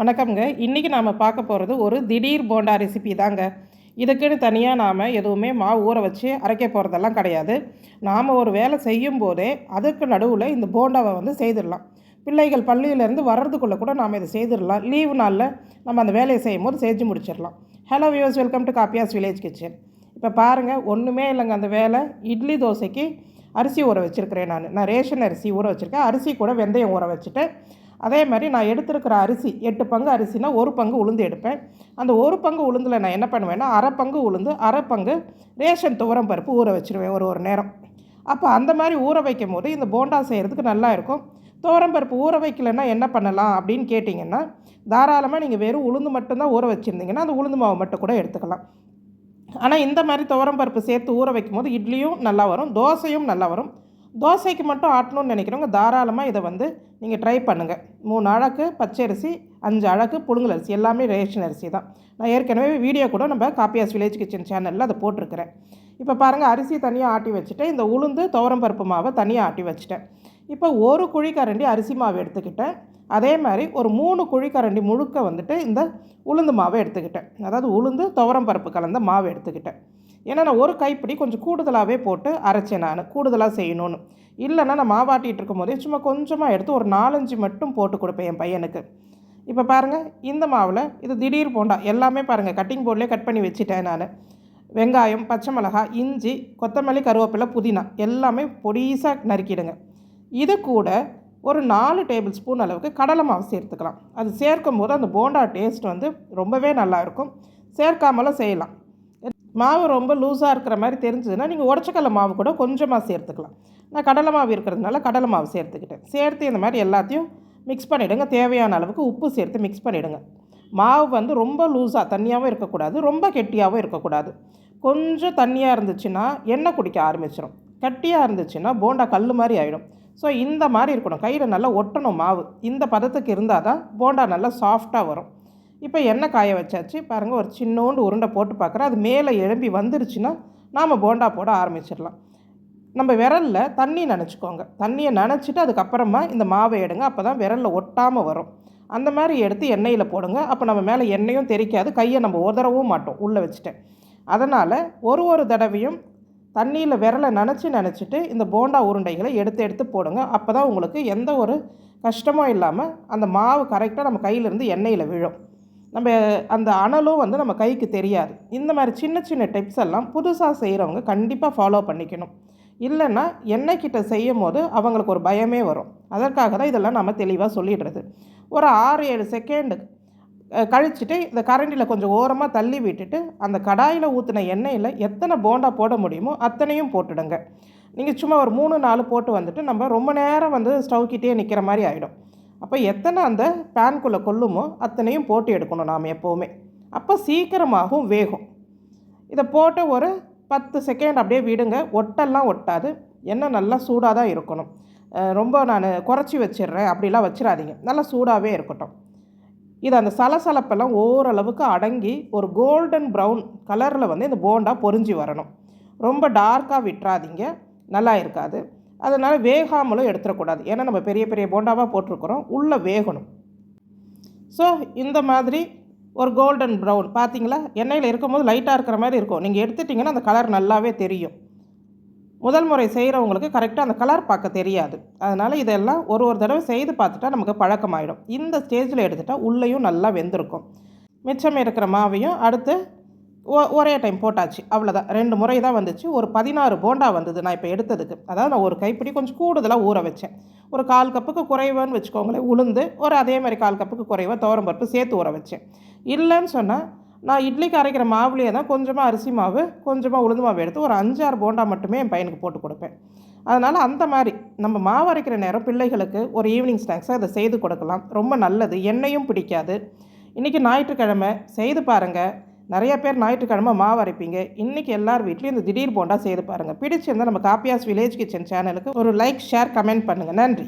வணக்கம்ங்க. இன்றைக்கி நாம் பார்க்க போகிறது ஒரு திடீர் போண்டா ரெசிபி தாங்க. இதுக்குன்னு தனியாக நாம் எதுவுமே மாவு ஊற வச்சு அரைக்க போகிறதெல்லாம் கிடையாது. நாம் ஒரு வேலை செய்யும் போதே அதுக்கு நடுவில் இந்த போண்டாவை வந்து செய்திடலாம். பிள்ளைகள் பள்ளியிலேருந்து வர்றதுக்குள்ளே கூட நாம் இதை செய்திடலாம். லீவு நாளில் நம்ம அந்த வேலையை செய்யும் போது செஞ்சு முடிச்சிடலாம். Hello views welcome to Kappiyas village kitchen இப்போ பாருங்கள் ஒன்றுமே இல்லைங்க அந்த வேலை. இட்லி தோசைக்கு அரிசி ஊற வச்சுருக்கிறேன் நான். நான் ரேஷன் அரிசி ஊற வச்சுருக்கேன். அரிசி கூட வெந்தயம் ஊற வச்சுட்டு அதே மாதிரி நான் எடுத்திருக்கிற அரிசி எட்டு பங்கு அரிசினா ஒரு பங்கு உளுந்து எடுப்பேன். அந்த ஒரு பங்கு உளுந்தில் நான் என்ன பண்ணுவேன்னா அரை பங்கு உளுந்து அரை பங்கு ரேஷன் துவரம் பருப்பு ஊற வச்சுருவேன் ஒரு ஒரு நேரம். அப்போ அந்த மாதிரி ஊற வைக்கும் போது இந்த போண்டா செய்கிறதுக்கு நல்லா இருக்கும். துவரம் பருப்பு ஊற வைக்கலன்னா என்ன பண்ணலாம் அப்படின்னு கேட்டிங்கன்னா தாராளமாக நீங்கள் வெறும் உளுந்து மட்டும்தான் ஊற வச்சுருந்தீங்கன்னா அந்த உளுந்து மாவு மட்டும் கூட எடுத்துக்கலாம். ஆனால் இந்த மாதிரி துவரம் பருப்பு சேர்த்து ஊற வைக்கும் போது இட்லியும் நல்லா வரும் தோசையும் நல்லா வரும். தோசைக்கு மட்டும் ஆட்டணும்னு நினைக்கிறவங்க தாராளமாக இதை வந்து நீங்கள் ட்ரை பண்ணுங்கள் மூணு அழகு பச்சை அரிசி அஞ்சு அழகு புழுங்கல் அரிசி. எல்லாமே ரேஷன் அரிசி தான். நான் ஏற்கனவே வீடியோ கூட நம்ம காப்பியாஸ் வில்லேஜ் கிச்சன் சேனலில் அதை போட்டிருக்கிறேன். இப்போ பாருங்கள் அரிசி தனியாக ஆட்டி வச்சுட்டேன். இந்த உளுந்து துவரம் பருப்பு மாவை தனியாக ஆட்டி வச்சுட்டேன். இப்போ ஒரு குழிக்கரண்டி அரிசி மாவு எடுத்துக்கிட்டேன். அதே மாதிரி ஒரு மூணு குழிக்கரண்டி முழுக்க வந்துட்டு இந்த உளுந்து மாவை எடுத்துக்கிட்டேன். அதாவது உளுந்து துவரம் பருப்பு கலந்த மாவு எடுத்துக்கிட்டேன். ஏன்னா நான் ஒரு கைப்பிடி கொஞ்சம் கூடுதலாகவே போட்டு அரைச்சேன் நான் கூடுதலாக செய்யணும்னு. இல்லைன்னா நான் மாவாட்டிகிட்டு இருக்கும் போதே சும்மா கொஞ்சமாக எடுத்து ஒரு நாலஞ்சு மட்டும் போட்டு கொடுப்பேன் என் பையனுக்கு. இப்போ பாருங்கள் இந்த மாவில் இது திடீர் போண்டா எல்லாமே பாருங்கள் கட்டிங் போர்ட்லேயே கட் பண்ணி வச்சுட்டேன் நான். வெங்காயம் பச்சை மிளகாய் இஞ்சி கொத்தமல்லி கருவேப்பிலை புதினா எல்லாமே பொடிசாக நறுக்கிடுங்க. இது கூட ஒரு நாலு டேபிள் ஸ்பூன் அளவுக்கு கடலை மாவு சேர்த்துக்கலாம். அது சேர்க்கும் போது அந்த போண்டா டேஸ்ட் வந்து ரொம்பவே நல்லாயிருக்கும் சேர்க்காமலும் செய்யலாம். மாவு ரொம்ப லூஸாக இருக்கிற மாதிரி தெரிஞ்சதுன்னா நீங்கள் உடச்சக்கடலை மாவு கூட கொஞ்சமாக சேர்த்துக்கலாம். நான் கடலை மாவு இருக்கிறதுனால கடலை மாவு சேர்த்துக்கிட்டேன். சேர்த்து இந்த மாதிரி எல்லாத்தையும் மிக்ஸ் பண்ணிவிடுங்க தேவையான அளவுக்கு உப்பு சேர்த்து மிக்ஸ் பண்ணிவிடுங்க மாவு வந்து ரொம்ப லூஸாக தண்ணியாகவும் இருக்கக்கூடாது ரொம்ப கெட்டியாகவும் இருக்கக்கூடாது. கொஞ்சம் தண்ணியாக இருந்துச்சுன்னா எண்ணெய் குடிக்க ஆரம்பிச்சிடும் கட்டியாக இருந்துச்சுன்னா போண்டா கல் மாதிரி ஆகிடும் ஸோ இந்த மாதிரி இருக்கணும். கையில் நல்லா ஒட்டணும் மாவு. இந்த பதத்துக்கு இருந்தால் தான் போண்டா நல்லா சாஃப்டாக வரும். இப்போ எண்ணெய் காய வச்சாச்சு? பாருங்கள் ஒரு சின்னோண்டு உருண்டை போட்டு பார்க்குறேன். அது மேலே எழும்பி வந்துருச்சுன்னா நாம் போண்டா போட ஆரம்பிச்சிடலாம். நம்ம விரலில் தண்ணி நினச்சிக்கோங்க. தண்ணியை நனைச்சிட்டு அதுக்கப்புறமா இந்த மாவை எடுங்க. அப்போ தான் விரலில் ஒட்டாமல் வரும். அந்த மாதிரி எடுத்து எண்ணெயில் போடுங்க. அப்போ நம்ம மேலே எண்ணெயும் தெரிக்காது. கையை நம்ம உதறவும் மாட்டோம். உள்ளே வச்சுட்டேன். அதனால் ஒரு ஒரு தடவையும் தண்ணியில் விரலை நனைச்சி நினச்சிட்டு இந்த போண்டா உருண்டைகளை எடுத்து எடுத்து போடுங்க. அப்போ தான் உங்களுக்கு எந்த ஒரு கஷ்டமும் இல்லாமல் அந்த மாவு கரெக்டாக நம்ம கையிலேருந்து எண்ணெயில் விழும். நம்ம அந்த அனலும் வந்து நம்ம கைக்கு தெரியாது. இந்த மாதிரி சின்ன சின்ன டிப்ஸ் எல்லாம் புதுசாக செய்கிறவங்க கண்டிப்பாக ஃபாலோ பண்ணிக்கணும். இல்லைன்னா எண்ணெய் கிட்ட செய்யும் போது அவங்களுக்கு ஒரு பயமே வரும். அதற்காக தான் இதெல்லாம் நம்ம தெளிவாக சொல்லிடுறது. ஒரு ஆறு ஏழு செகண்டு கழிச்சிட்டு இந்த கரண்டியில் கொஞ்சம் ஓரமாக தள்ளி விட்டுட்டு அந்த கடாயில் ஊற்றின எண்ணெயில் எத்தனை போண்டா போட முடியுமோ அத்தனையும் போட்டுடுங்க. நீங்கள் சும்மா ஒரு மூணு நாலு போட்டு வந்துட்டு நம்ம ரொம்ப நேரம் வந்து ஸ்டவ் கிட்டே நிற்கிற மாதிரி ஆகிடும் அப்போ எத்தனை அந்த பேன்குள்ளே கொள்ளுமோ அத்தனையும் போட்டு எடுக்கணும் நாம் எப்போவுமே. அப்போ சீக்கிரமாகவும் வேகும். இதை போட்டு ஒரு பத்து செகண்ட் அப்படியே விடுங்க. ஒட்டெல்லாம் ஒட்டாது. எண்ணெய் நல்லா சூடாக தான் இருக்கணும். ரொம்ப நான் குறைச்சி வச்சிடுறேன். அப்படிலாம் வச்சிடாதீங்க. நல்லா சூடாகவே இருக்கட்டும். இது அந்த சலசலப்பெல்லாம் ஓரளவுக்கு அடங்கி ஒரு கோல்டன் ப்ரௌன் கலரில் வந்து இந்த போண்டா பொறிஞ்சி வரணும். ரொம்ப டார்க்காக விட்டுறாதீங்க. நல்லா இருக்காது. அதனால் வேகாமலும் எடுத்துடக்கூடாது. ஏன்னா நம்ம பெரிய பெரிய போண்டாவாக போட்டிருக்கிறோம். உள்ளே வேகணும். ஸோ இந்த மாதிரி ஒரு கோல்டன் ப்ரௌன் பார்த்தீங்களா எண்ணெயில் இருக்கும்போது லைட்டாக இருக்கிற மாதிரி இருக்கும். நீங்கள் எடுத்துட்டிங்கன்னா அந்த கலர் நல்லாவே தெரியும். முதல் முறை செய்கிறவங்களுக்கு கரெக்டாக அந்த கலர் பார்க்க தெரியாது. அதனால் இதெல்லாம் ஒரு ஒரு தடவை செய்து பார்த்துட்டா நமக்கு பழக்கமாயிடும். இந்த ஸ்டேஜில் எடுத்துட்டால் உள்ளேயும் நல்லா வெந்திருக்கும். மிச்சம் இருக்கிற மாவையும் அடுத்து ஒரே டைம் போட்டாச்சு. அவ்வளோதான் ரெண்டு முறை தான் வந்துச்சு. ஒரு பதினாறு போண்டா வந்தது நான் இப்போ எடுத்ததுக்கு. அதாவது நான் ஒரு கைப்பிடி கொஞ்சம் கூடுதலாக ஊற வச்சேன். ஒரு கால் கப்புக்கு குறைவான்னு வச்சுக்கோங்களேன். உளுந்து ஒரு அதே மாதிரி கால் கப்புக்கு குறைவாக தோரம்பருப்பு சேர்த்து ஊற வச்சேன். இல்லைன்னு சொன்னால் நான் இட்லிக்கு அரைக்கிற மாவுலேயே தான் கொஞ்சமாக அரிசி மாவு கொஞ்சமாக உளுந்து மாவு எடுத்து ஒரு அஞ்சாறு போண்டா மட்டுமே என் பையனுக்கு போட்டு கொடுப்பேன். அதனால் அந்த மாதிரி நம்ம மாவு அரைக்கிற நேரம் பிள்ளைகளுக்கு ஒரு ஈவினிங் ஸ்நாக்ஸாக அதை செய்து கொடுக்கலாம். ரொம்ப நல்லது. எண்ணெயும் பிடிக்காது. இன்றைக்கி ஞாயிற்றுக்கிழமை செய்து பாருங்கள் நிறைய பேர் ஞாயிற்றுக்கிழமை மாவு அரைப்பீங்க. இன்றைக்கி எல்லார் வீட்லேயும் இந்த திடீர் போண்டா செய்து பாருங்கள் பிடிச்சிருந்தால் நம்ம காப்பியாஸ் வில்லேஜ் கிச்சன் சேனலுக்கு ஒரு லைக் ஷேர் கமெண்ட் பண்ணுங்கள் நன்றி.